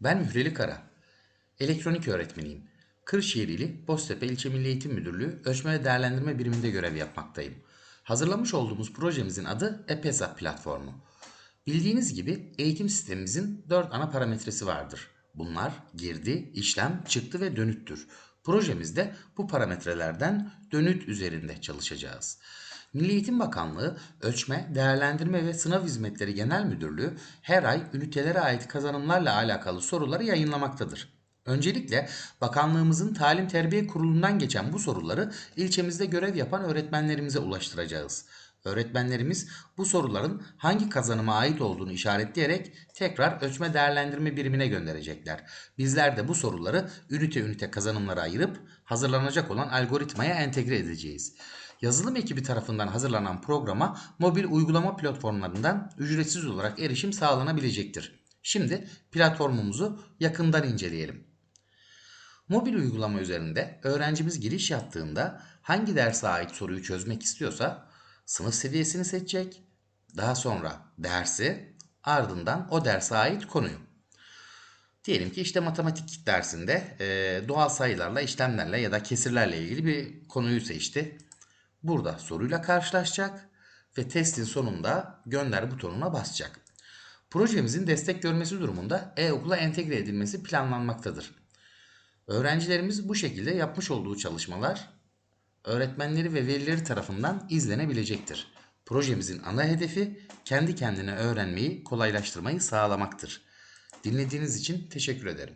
Ben Mühreli Kara. Elektronik öğretmeniyim. Kırşehirli Boztepe İlçe Milli Eğitim Müdürlüğü Ölçme ve Değerlendirme Biriminde görev yapmaktayım. Hazırlamış olduğumuz projemizin adı EPESA platformu. Bildiğiniz gibi eğitim sistemimizin 4 ana parametresi vardır. Bunlar girdi, işlem, çıktı ve dönüttür. Projemizde bu parametrelerden dönüt üzerinde çalışacağız. Milli Eğitim Bakanlığı Ölçme, Değerlendirme ve Sınav Hizmetleri Genel Müdürlüğü her ay ünitelere ait kazanımlarla alakalı soruları yayınlamaktadır. Öncelikle bakanlığımızın Talim Terbiye Kurulu'ndan geçen bu soruları ilçemizde görev yapan öğretmenlerimize ulaştıracağız. Öğretmenlerimiz bu soruların hangi kazanıma ait olduğunu işaretleyerek tekrar ölçme değerlendirme birimine gönderecekler. Bizler de bu soruları ünite ünite kazanımlara ayırıp hazırlanacak olan algoritmaya entegre edeceğiz. Yazılım ekibi tarafından hazırlanan programa mobil uygulama platformlarından ücretsiz olarak erişim sağlanabilecektir. Şimdi platformumuzu yakından inceleyelim. Mobil uygulama üzerinde öğrencimiz giriş yaptığında hangi derse ait soruyu çözmek istiyorsa sınıf seviyesini seçecek. Daha sonra dersi ardından o derse ait konuyu. Diyelim ki işte matematik dersinde e, doğal sayılarla, işlemlerle ya da kesirlerle ilgili bir konuyu seçti. Burada soruyla karşılaşacak ve testin sonunda gönder butonuna basacak. Projemizin destek görmesi durumunda e-okula entegre edilmesi planlanmaktadır. Öğrencilerimiz bu şekilde yapmış olduğu çalışmalar öğretmenleri ve velileri tarafından izlenebilecektir. Projemizin ana hedefi kendi kendine öğrenmeyi kolaylaştırmayı sağlamaktır. Dinlediğiniz için teşekkür ederim.